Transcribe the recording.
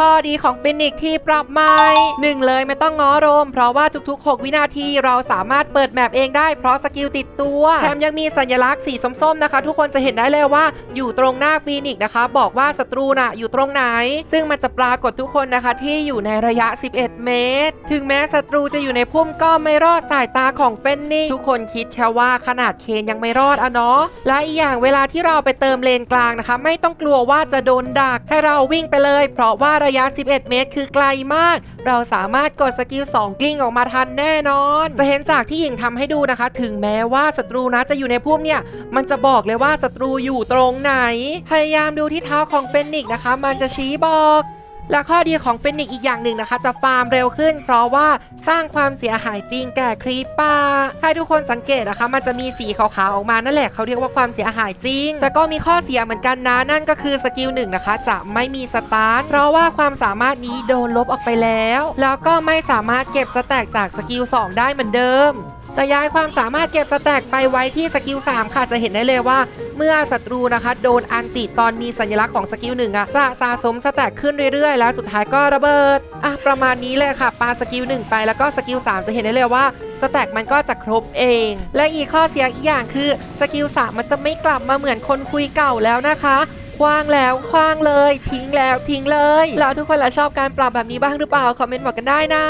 ข้อดีของฟินิกที่ปรับใหม่หนึ่งเลยไม่ต้องง้อโรม เพราะว่าทุกๆ 6 วินาทีเราสามารถเปิดแมปเองได้เพราะสกิลติดตัวแถมยังมีสัญลักษณ์สีส้มๆนะคะ ทุกคนจะเห็นได้เลยว่าอยู่ตรงหน้าฟินิกนะคะ บอกว่าศัตรูน่ะอยู่ตรงไหน ซึ่งมันจะปรากฏทุกคนนะคะที่อยู่ในระยะ 11 เมตร ถึงแม้ศัตรูจะอยู่ในพุ่มก็ไม่รอดสายตาของเฟนนิกทุกคนคิดแค่ว่าขนาดเคนยังไม่รอดอะเนาะและอีกอย่างเวลาที่เราไปเติมเลนกลางนะคะ ไม่ต้องกลัวว่าจะโดนดักให้เราวิ่งไปเลย เพราะว่าระยะ 11 เมตร คือไกลมาก เราสามารถกดสกิล 2 กลิ้งออกมาทันแน่นอน จะเห็นจากที่หญิงทำให้ดูนะคะ ถึงแม้ว่าศัตรูนะจะอยู่ในพุ่มเนี่ย มันจะบอกเลยว่าศัตรูอยู่ตรงไหน พยายามดูที่เท้าของเฟนิกนะคะ มันจะชี้บอก และข้อดีของเฟนิกซ์อีกอย่างหนึ่งนะคะ จะฟาร์มเร็วขึ้น เพราะว่าสร้างความเสียหายจริงแก่ครีปป่าถ้าทุกคนสังเกตนะคะ มันจะมีสีขาวๆออกมานั่นแหละเขาเรียกว่าความเสียหายจริง แต่ก็มีข้อเสียเหมือนกันนะนั่นก็คือสกิลหนึ่งนะคะ จะไม่มีสตาร์ทเพราะว่าความสามารถนี้โดนลบออกไปแล้ว แล้วก็ไม่สามารถเก็บสแต็กจากสกิล2ได้เหมือนเดิม แต่ย้ายความสามารถเก็บสแต็กไปไว้ที่สกิล3ค่ะจะเห็นได้เลยว่า เมื่อศัตรูนะคะโดนอันติตอนมีสัญลักษณ์ของสกิลหนึ่งอะจะสะสมสแต็กขึ้นเรื่อยๆ แล้วสุดท้ายก็ระเบิดอะประมาณนี้เลยค่ะปาสกิลหนึ่งไปแล้วก็สกิล3จะเห็นได้เลยว่าสแต็กมันก็จะครบเอง และอีกข้อเสียอีกอย่างคือสกิล3มันจะไม่กลับมาเหมือนคนคุยเก่าแล้วนะคะคว้างแล้วคว้างเลย ทิ้งแล้วทิ้งเลยแล้วทุกคนละชอบการปรับแบบนี้บ้างหรือเปล่า คอมเมนต์บอกกันได้นะ